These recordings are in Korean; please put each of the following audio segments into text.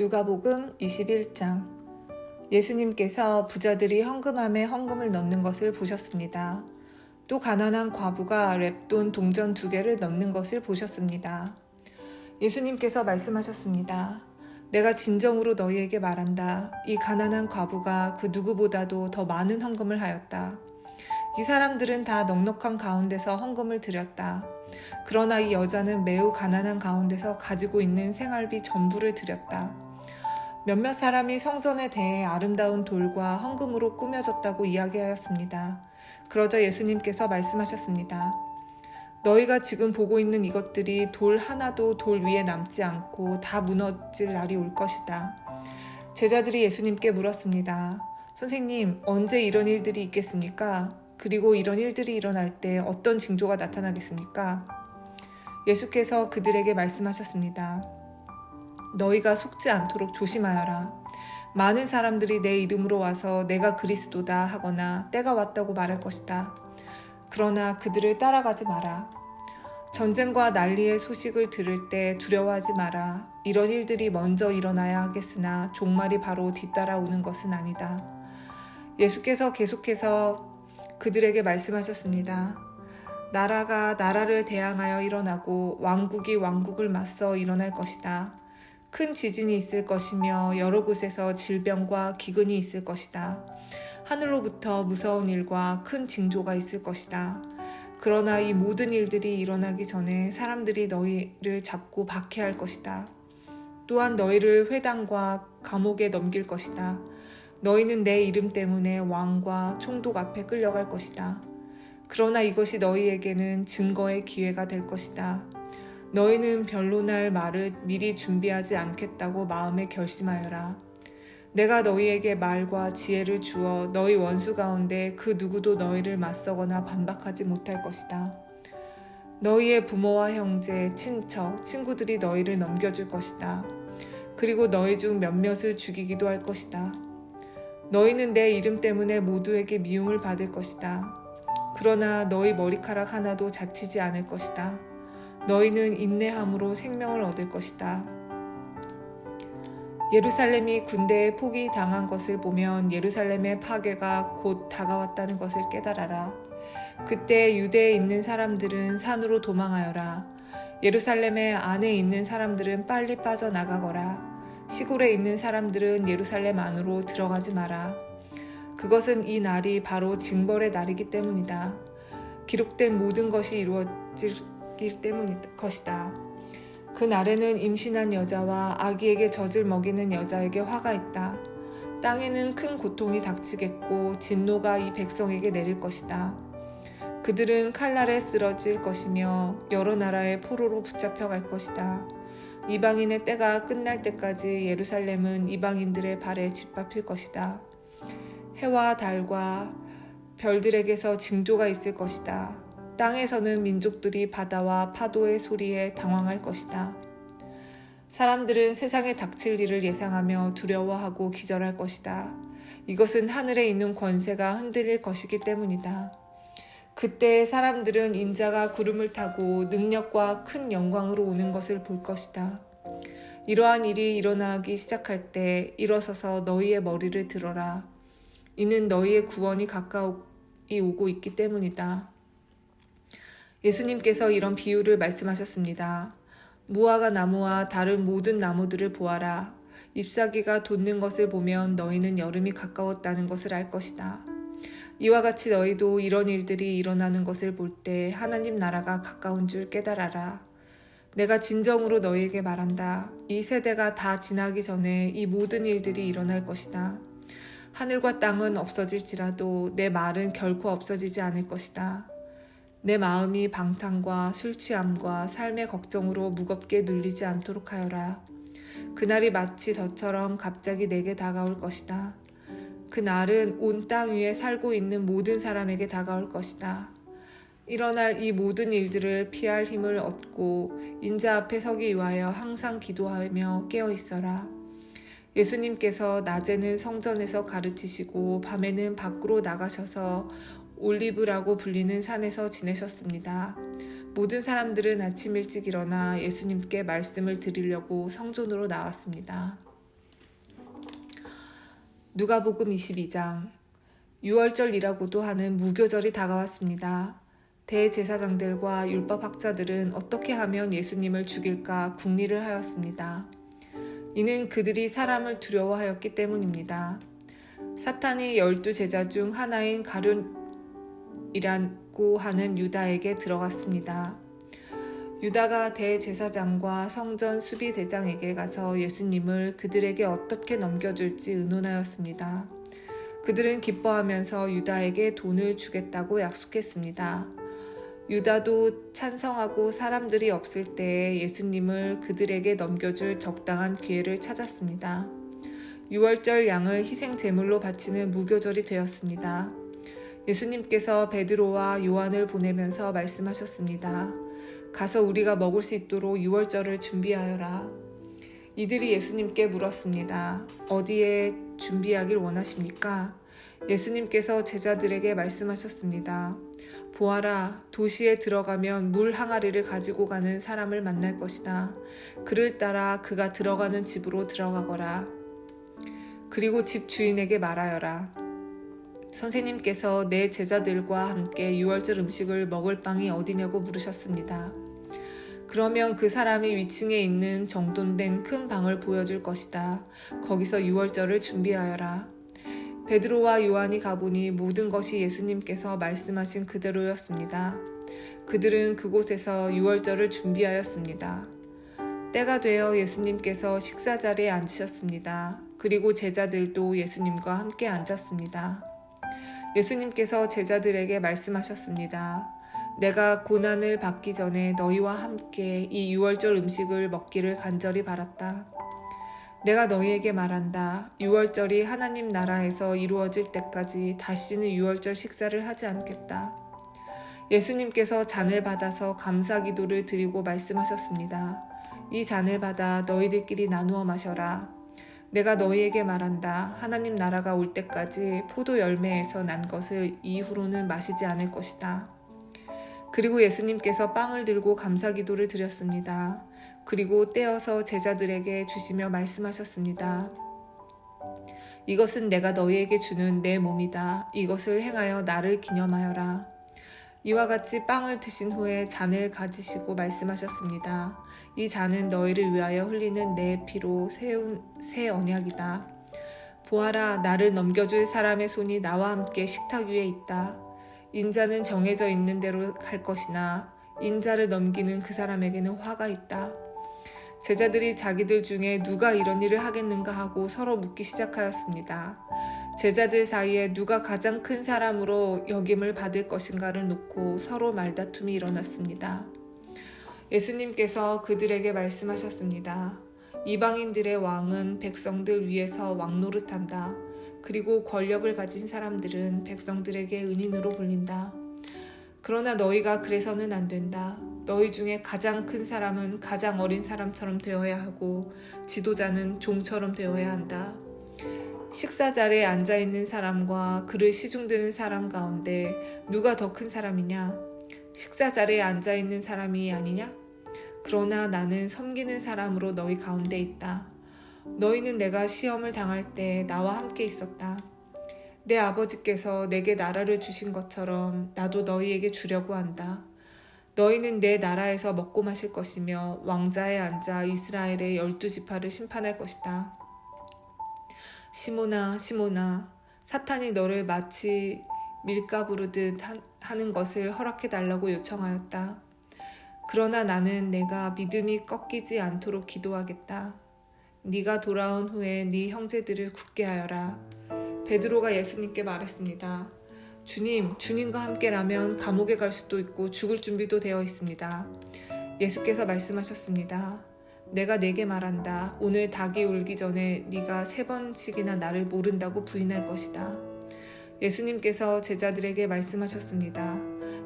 누가복음 21장 예수님께서 부자들이 헌금함에 헌금을 넣는 것을 보셨습니다. 또 가난한 과부가 랩돈 동전 두 개를 넣는 것을 보셨습니다. 예수님께서 말씀하셨습니다. 내가 진정으로 너희에게 말한다. 이 가난한 과부가 그 누구보다도 더 많은 헌금을 하였다. 이 사람들은 다 넉넉한 가운데서 헌금을 드렸다. 그러나 이 여자는 매우 가난한 가운데서 가지고 있는 생활비 전부를 드렸다. 몇몇 사람이 성전에 대해 아름다운 돌과 헌금으로 꾸며졌다고 이야기하였습니다. 그러자 예수님께서 말씀하셨습니다. 너희가 지금 보고 있는 이것들이 돌 하나도 돌 위에 남지 않고 다 무너질 날이 올 것이다. 제자들이 예수님께 물었습니다. 선생님, 언제 이런 일들이 있겠습니까? 그리고 이런 일들이 일어날 때 어떤 징조가 나타나겠습니까? 예수께서 그들에게 말씀하셨습니다. 너희가 속지 않도록 조심하여라. 많은 사람들이 내 이름으로 와서 내가 그리스도다 하거나 때가 왔다고 말할 것이다. 그러나 그들을 따라가지 마라. 전쟁과 난리의 소식을 들을 때 두려워하지 마라. 이런 일들이 먼저 일어나야 하겠으나 종말이 바로 뒤따라오는 것은 아니다. 예수께서 계속해서 그들에게 말씀하셨습니다. 나라가 나라를 대항하여 일어나고 왕국이 왕국을 맞서 일어날 것이다. 큰 지진이 있을 것이며 여러 곳에서 질병과 기근이 있을 것이다. 하늘로부터 무서운 일과 큰 징조가 있을 것이다. 그러나 이 모든 일들이 일어나기 전에 사람들이 너희를 잡고 박해할 것이다. 또한 너희를 회당과 감옥에 넘길 것이다. 너희는 내 이름 때문에 왕과 총독 앞에 끌려갈 것이다. 그러나 이것이 너희에게는 증거의 기회가 될 것이다. 너희는 변론할 말을 미리 준비하지 않겠다고 마음에 결심하여라. 내가 너희에게 말과 지혜를 주어 너희 원수 가운데 그 누구도 너희를 맞서거나 반박하지 못할 것이다. 너희의 부모와 형제, 친척, 친구들이 너희를 넘겨줄 것이다. 그리고 너희 중 몇몇을 죽이기도 할 것이다. 너희는 내 이름 때문에 모두에게 미움을 받을 것이다. 그러나 너희 머리카락 하나도 자치지 않을 것이다. 너희는 인내함으로 생명을 얻을 것이다. 예루살렘이 군대에 포기 당한 것을 보면 예루살렘의 파괴가 곧 다가왔다는 것을 깨달아라. 그때 유대에 있는 사람들은 산으로 도망하여라. 예루살렘의 안에 있는 사람들은 빨리 빠져나가거라. 시골에 있는 사람들은 예루살렘 안으로 들어가지 마라. 그것은 이 날이 바로 징벌의 날이기 때문이다. 기록된 모든 것이 이루어질 때문일 것이다. 그 날에는 임신한 여자와 아기에게 젖을 먹이는 여자에게 화가 있다. 땅에는 큰 고통이 닥치겠고 진노가 이 백성에게 내릴 것이다. 그들은 칼날에 쓰러질 것이며 여러 나라의 포로로 붙잡혀 갈 것이다. 이방인의 때가 끝날 때까지 예루살렘은 이방인들의 발에 짓밟힐 것이다. 해와 달과 별들에게서 징조가 있을 것이다. 땅에서는 민족들이 바다와 파도의 소리에 당황할 것이다. 사람들은 세상에 닥칠 일을 예상하며 두려워하고 기절할 것이다. 이것은 하늘에 있는 권세가 흔들릴 것이기 때문이다. 그때 사람들은 인자가 구름을 타고 능력과 큰 영광으로 오는 것을 볼 것이다. 이러한 일이 일어나기 시작할 때 일어서서 너희의 머리를 들어라. 이는 너희의 구원이 가까이 오고 있기 때문이다. 예수님께서 이런 비유를 말씀하셨습니다. 무화과 나무와 다른 모든 나무들을 보아라. 잎사귀가 돋는 것을 보면 너희는 여름이 가까웠다는 것을 알 것이다. 이와 같이 너희도 이런 일들이 일어나는 것을 볼 때 하나님 나라가 가까운 줄 깨달아라. 내가 진정으로 너희에게 말한다. 이 세대가 다 지나기 전에 이 모든 일들이 일어날 것이다. 하늘과 땅은 없어질지라도 내 말은 결코 없어지지 않을 것이다. 내 마음이 방탕과 술 취함과 삶의 걱정으로 무겁게 눌리지 않도록 하여라. 그날이 마치 저처럼 갑자기 내게 다가올 것이다. 그날은 온 땅 위에 살고 있는 모든 사람에게 다가올 것이다. 일어날 이 모든 일들을 피할 힘을 얻고 인자 앞에 서기 위하여 항상 기도하며 깨어 있어라. 예수님께서 낮에는 성전에서 가르치시고 밤에는 밖으로 나가셔서 올리브라고 불리는 산에서 지내셨습니다. 모든 사람들은 아침 일찍 일어나 예수님께 말씀을 드리려고 성전으로 나왔습니다. 누가복음 22장 6월절이라고도 하는 무교절이 다가왔습니다. 대제사장들과 율법학자들은 어떻게 하면 예수님을 죽일까 궁리를 하였습니다. 이는 그들이 사람을 두려워하였기 때문입니다. 사탄이 열두 제자 중 하나인 가룟 이라고 하는 유다에게 들어갔습니다. 유다가 대제사장과 성전 수비대장에게 가서 예수님을 그들에게 어떻게 넘겨줄지 의논하였습니다. 그들은 기뻐하면서 유다에게 돈을 주겠다고 약속했습니다. 유다도 찬성하고 사람들이 없을 때에 예수님을 그들에게 넘겨줄 적당한 기회를 찾았습니다. 6월절 양을 희생 제물로 바치는 무교절이 되었습니다. 예수님께서 베드로와 요한을 보내면서 말씀하셨습니다. 가서 우리가 먹을 수 있도록 유월절을 준비하여라. 이들이 예수님께 물었습니다. 어디에 준비하길 원하십니까? 예수님께서 제자들에게 말씀하셨습니다. 보아라, 도시에 들어가면 물 항아리를 가지고 가는 사람을 만날 것이다. 그를 따라 그가 들어가는 집으로 들어가거라. 그리고 집 주인에게 말하여라. 선생님께서 내 제자들과 함께 유월절 음식을 먹을 방이 어디냐고 물으셨습니다. 그러면 그 사람이 위층에 있는 정돈된 큰 방을 보여줄 것이다. 거기서 유월절을 준비하여라. 베드로와 요한이 가보니 모든 것이 예수님께서 말씀하신 그대로였습니다. 그들은 그곳에서 유월절을 준비하였습니다. 때가 되어 예수님께서 식사 자리에 앉으셨습니다. 그리고 제자들도 예수님과 함께 앉았습니다. 예수님께서 제자들에게 말씀하셨습니다. 내가 고난을 받기 전에 너희와 함께 이 유월절 음식을 먹기를 간절히 바랐다. 내가 너희에게 말한다. 유월절이 하나님 나라에서 이루어질 때까지 다시는 유월절 식사를 하지 않겠다. 예수님께서 잔을 받아서 감사 기도를 드리고 말씀하셨습니다. 이 잔을 받아 너희들끼리 나누어 마셔라. 내가 너희에게 말한다. 하나님 나라가 올 때까지 포도 열매에서 난 것을 이후로는 마시지 않을 것이다. 그리고 예수님께서 빵을 들고 감사 기도를 드렸습니다. 그리고 떼어서 제자들에게 주시며 말씀하셨습니다. 이것은 내가 너희에게 주는 내 몸이다. 이것을 행하여 나를 기념하여라. 이와 같이 빵을 드신 후에 잔을 가지시고 말씀하셨습니다. 이 잔은 너희를 위하여 흘리는 내 피로 세운 새 언약이다. 보아라, 나를 넘겨줄 사람의 손이 나와 함께 식탁 위에 있다. 인자는 정해져 있는 대로 갈 것이나 인자를 넘기는 그 사람에게는 화가 있다. 제자들이 자기들 중에 누가 이런 일을 하겠는가 하고 서로 묻기 시작하였습니다. 제자들 사이에 누가 가장 큰 사람으로 역임을 받을 것인가를 놓고 서로 말다툼이 일어났습니다. 예수님께서 그들에게 말씀하셨습니다. 이방인들의 왕은 백성들 위에서 왕 노릇한다. 그리고 권력을 가진 사람들은 백성들에게 은인으로 불린다. 그러나 너희가 그래서는 안 된다. 너희 중에 가장 큰 사람은 가장 어린 사람처럼 되어야 하고 지도자는 종처럼 되어야 한다. 식사 자리에 앉아 있는 사람과 그를 시중드는 사람 가운데 누가 더 큰 사람이냐? 식사 자리에 앉아 있는 사람이 아니냐? 그러나 나는 섬기는 사람으로 너희 가운데 있다. 너희는 내가 시험을 당할 때 나와 함께 있었다. 내 아버지께서 내게 나라를 주신 것처럼 나도 너희에게 주려고 한다. 너희는 내 나라에서 먹고 마실 것이며 왕자에 앉아 이스라엘의 열두 지파를 심판할 것이다. 시모나 시모나 사탄이 너를 마치 밀가 부르듯 하는 것을 허락해 달라고 요청하였다. 그러나 나는 내가 믿음이 꺾이지 않도록 기도하겠다. 네가 돌아온 후에 네 형제들을 굳게 하여라. 베드로가 예수님께 말했습니다. 주님, 주님과 함께라면 감옥에 갈 수도 있고 죽을 준비도 되어 있습니다. 예수께서 말씀하셨습니다. 내가 내게 말한다. 오늘 닭이 울기 전에 네가 세 번씩이나 나를 모른다고 부인할 것이다. 예수님께서 제자들에게 말씀하셨습니다.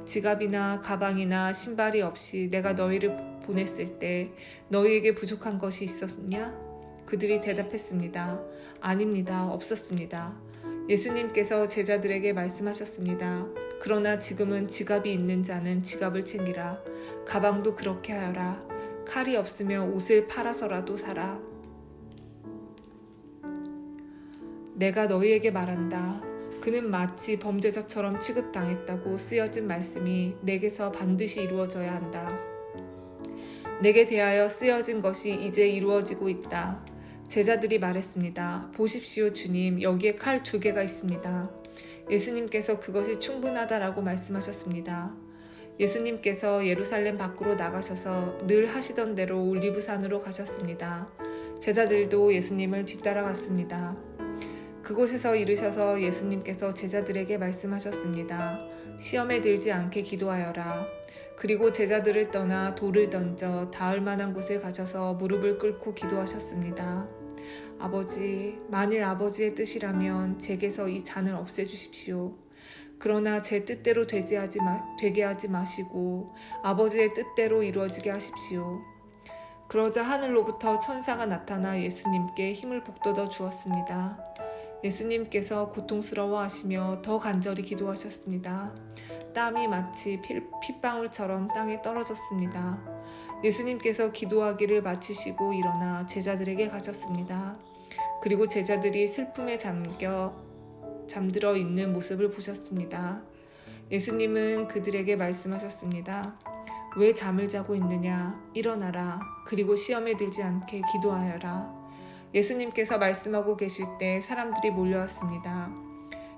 지갑이나 가방이나 신발이 없이 내가 너희를 보냈을 때 너희에게 부족한 것이 있었냐? 그들이 대답했습니다. 아닙니다. 없었습니다. 예수님께서 제자들에게 말씀하셨습니다. 그러나 지금은 지갑이 있는 자는 지갑을 챙기라. 가방도 그렇게 하여라. 칼이 없으면 옷을 팔아서라도 사라. 내가 너희에게 말한다. 그는 마치 범죄자처럼 취급당했다고 쓰여진 말씀이 내게서 반드시 이루어져야 한다. 내게 대하여 쓰여진 것이 이제 이루어지고 있다. 제자들이 말했습니다. 보십시오, 주님. 여기에 칼 두 개가 있습니다. 예수님께서 그것이 충분하다라고 말씀하셨습니다. 예수님께서 예루살렘 밖으로 나가셔서 늘 하시던 대로 올리브산으로 가셨습니다. 제자들도 예수님을 뒤따라갔습니다. 그곳에서 이르셔서 예수님께서 제자들에게 말씀하셨습니다. 시험에 들지 않게 기도하여라. 그리고 제자들을 떠나 돌을 던져 닿을 만한 곳에 가셔서 무릎을 꿇고 기도하셨습니다. 아버지, 만일 아버지의 뜻이라면 제게서 이 잔을 없애주십시오. 그러나 제 뜻대로 되지 하지 마, 되게 하지 마시고 아버지의 뜻대로 이루어지게 하십시오. 그러자 하늘로부터 천사가 나타나 예수님께 힘을 북돋워 주었습니다. 예수님께서 고통스러워 하시며 더 간절히 기도하셨습니다. 땀이 마치 핏방울처럼 땅에 떨어졌습니다. 예수님께서 기도하기를 마치시고 일어나 제자들에게 가셨습니다. 그리고 제자들이 슬픔에 잠겨 잠들어 있는 모습을 보셨습니다. 예수님은 그들에게 말씀하셨습니다. 왜 잠을 자고 있느냐? 일어나라. 그리고 시험에 들지 않게 기도하여라. 예수님께서 말씀하고 계실 때 사람들이 몰려왔습니다.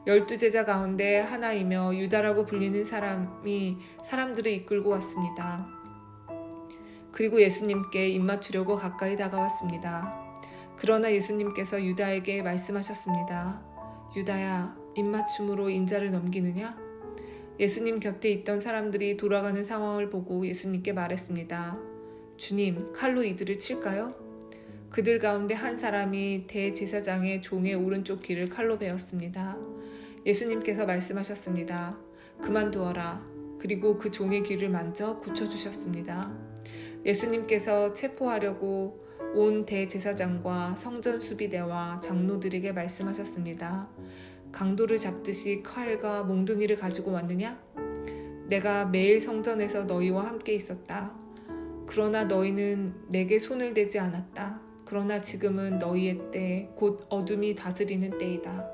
열두 제자 가운데 하나이며 유다라고 불리는 사람이 사람들을 이끌고 왔습니다. 그리고 예수님께 입맞추려고 가까이 다가왔습니다. 그러나 예수님께서 유다에게 말씀하셨습니다. 유다야, 입맞춤으로 인자를 넘기느냐? 예수님 곁에 있던 사람들이 돌아가는 상황을 보고 예수님께 말했습니다. 주님, 칼로 이들을 칠까요? 그들 가운데 한 사람이 대제사장의 종의 오른쪽 귀를 칼로 베었습니다. 예수님께서 말씀하셨습니다. 그만두어라. 그리고 그 종의 귀를 만져 고쳐주셨습니다. 예수님께서 체포하려고 온 대제사장과 성전 수비대와 장로들에게 말씀하셨습니다. 강도를 잡듯이 칼과 몽둥이를 가지고 왔느냐? 내가 매일 성전에서 너희와 함께 있었다. 그러나 너희는 내게 손을 대지 않았다. 그러나 지금은 너희의 때, 곧 어둠이 다스리는 때이다.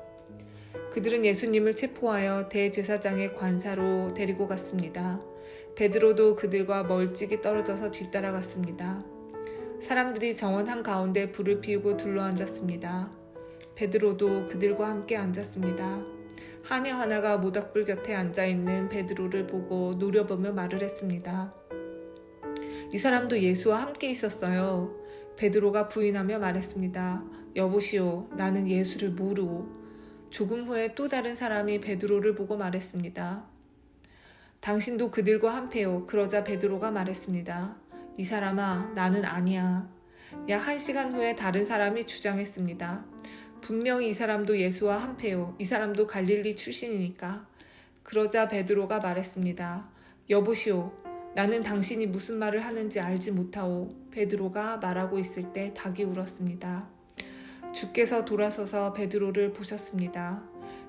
그들은 예수님을 체포하여 대제사장의 관사로 데리고 갔습니다. 베드로도 그들과 멀찍이 떨어져서 뒤따라갔습니다. 사람들이 정원 한 가운데 불을 피우고 둘러앉았습니다. 베드로도 그들과 함께 앉았습니다. 하녀 하나가 모닥불 곁에 앉아 있는 베드로를 보고 노려보며 말을 했습니다. 이 사람도 예수와 함께 있었어요. 베드로가 부인하며 말했습니다. 여보시오, 나는 예수를 모르오. 조금 후에 또 다른 사람이 베드로를 보고 말했습니다. 당신도 그들과 한패요. 그러자 베드로가 말했습니다. 이 사람아, 나는 아니야. 약 한 시간 후에 다른 사람이 주장했습니다. 분명히 이 사람도 예수와 한패요. 이 사람도 갈릴리 출신이니까. 그러자 베드로가 말했습니다. 여보시오, 나는 당신이 무슨 말을 하는지 알지 못하오. 베드로가 말하고 있을 때 닭이 울었습니다. 주께서 돌아서서 베드로를 보셨습니다.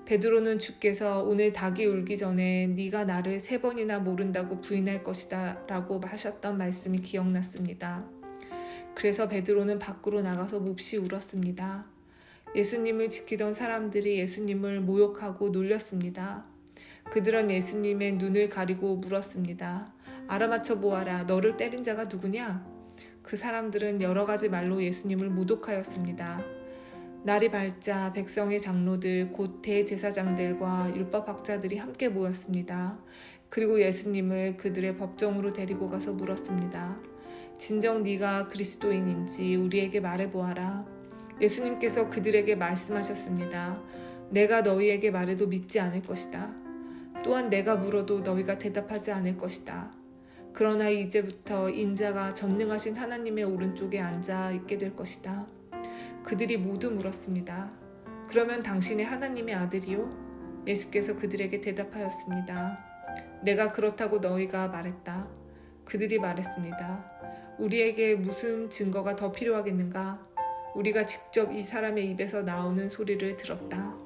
베드로는 주께서 오늘 닭이 울기 전에 네가 나를 세 번이나 모른다고 부인할 것이다 라고 하셨던 말씀이 기억났습니다. 그래서 베드로는 밖으로 나가서 몹시 울었습니다. 예수님을 지키던 사람들이 예수님을 모욕하고 놀렸습니다. 그들은 예수님의 눈을 가리고 물었습니다. 알아맞혀 보아라. 너를 때린 자가 누구냐? 그 사람들은 여러 가지 말로 예수님을 모독하였습니다. 날이 밝자 백성의 장로들 곧 대제사장들과 율법학자들이 함께 모였습니다. 그리고 예수님을 그들의 법정으로 데리고 가서 물었습니다. 진정 네가 그리스도인인지 우리에게 말해 보아라. 예수님께서 그들에게 말씀하셨습니다. 내가 너희에게 말해도 믿지 않을 것이다. 또한 내가 물어도 너희가 대답하지 않을 것이다. 그러나 이제부터 인자가 전능하신 하나님의 오른쪽에 앉아 있게 될 것이다. 그들이 모두 물었습니다. 그러면 당신의 하나님의 아들이요? 예수께서 그들에게 대답하였습니다. 내가 그렇다고 너희가 말했다. 그들이 말했습니다. 우리에게 무슨 증거가 더 필요하겠는가? 우리가 직접 이 사람의 입에서 나오는 소리를 들었다.